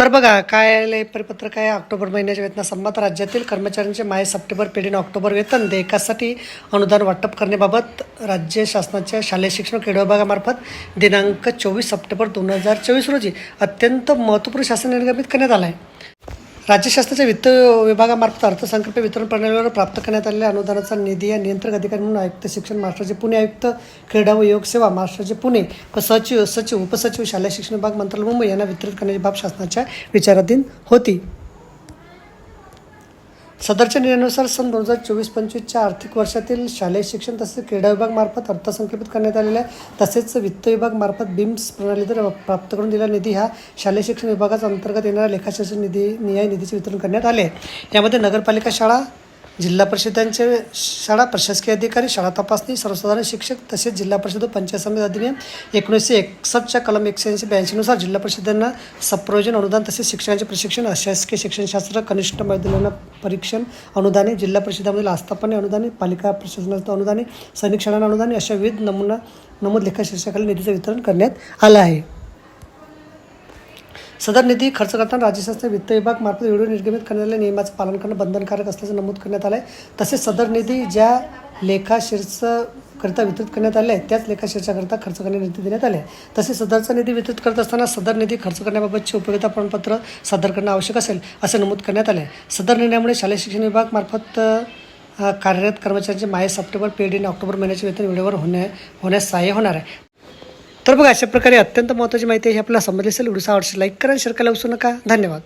तर बघा काय परिपत्रक आहे ऑक्टोबर महिन्याच्या वेतनासंबंधात राज्यातील कर्मचाऱ्यांचे माय सप्टेंबर पेढीने ऑक्टोबर वेतन देयकासाठी अनुदान वाटप करण्याबाबत राज्य शासनाच्या शालेय शिक्षण क्रीडा विभागामार्फत दिनांक चोवीस सप्टेंबर दोन हजार चोवीस रोजी अत्यंत महत्त्वपूर्ण शासन निर्गमित करण्यात आला आहे राज्य शासनाच्या वित्त विभागामार्फत अर्थसंकल्प वितरण प्रणालीवर प्राप्त करण्यात आलेल्या अनुदानाचा निधी या नियंत्रक अधिकारी म्हणून आयुक्त शिक्षण महाराष्ट्राचे पुणे आयुक्त क्रीडा व योग सेवा महाराष्ट्राचे पुणे व सचिव सचिव उपसचिव शालेय शिक्षण विभाग मंत्रालय मुंबई यांना वितरित करण्याची बाब शासनाच्या विचाराधीन होती. सदरच्या निर्णयानुसार सन दोन हजार चोवीस पंचवीसच्या आर्थिक वर्षातील शालेय शिक्षण तसेच क्रीडा विभागमार्फत अर्थसंकल्पित करण्यात आलेल्या तसेच वित्त विभागमार्फत बिम्स प्रणालीद्वारे प्राप्त करून दिलेला निधी हा शालेय शिक्षण विभागाच्या अंतर्गत येणाऱ्या लेखाशासन निधी न्याय निधीचे वितरण करण्यात आले. आहे यामध्ये नगरपालिका शाळा जिल्हा परिषदांचे शाळा प्रशासकीय अधिकारी शाळा तपासणी सर्वसाधारण शिक्षक तसेच जिल्हा परिषद व पंचायत समिती अधिनियम एकोणीसशे एकसष्टच्या कलम एकशे ऐंशी ब्याऐंशीनुसार जिल्हा परिषदांना संप्रोजन अनुदान तसेच शिक्षणाचे प्रशिक्षण अशासकीय शिक्षणशास्त्र कनिष्ठ विद्यालयांना परीक्षण अनुदाने जिल्हा परिषदामधील आस्थापने अनुदाने पालिका प्रशासनाचं अनुदाने सैनिक शाळांना अनुदाने अशा विविध नमुना नमूद लेखा शीर्षकाला निधीचं वितरण करण्यात आलं आहे. सदर निधी खर्च करताना राज्य शासन वित्त विभाग मार्फत व्हिडिओ निर्गमित करण्याच्या नियमाचं पालन करणं बंधनकारक असल्याचं नमूद करण्यात आलं आहे तसेच सदर निधी ज्या लेखा शीर्षकरिता वितरित करण्यात आले आहे त्याच लेखाशीर्षाकरता खर्च करण्यास निधी देण्यात आले तसेच सदरचा निधी वितरित करत असताना सदर निधी खर्च करण्याबाबतचे उपयोगिता प्रमाणपत्र सादर करणं आवश्यक असेल असे नमूद करण्यात आले आहे. सदर निर्णयामुळे शालेय शिक्षण विभाग मार्फत कार्यरत कर्मचाऱ्यांचे माहे सप्टेंबर पेड इन ऑक्टोबर महिन्याचे वेतन वेळेवर होण्या होण्यास सहाय्य होणार आहे. तर बघा अशा प्रकारे अत्यंत महत्त्वाची माहिती ही आपल्याला समजली असेल. व्हिडिओ आवडशी लाईक करा शेअर करायला विसरू नका. धन्यवाद.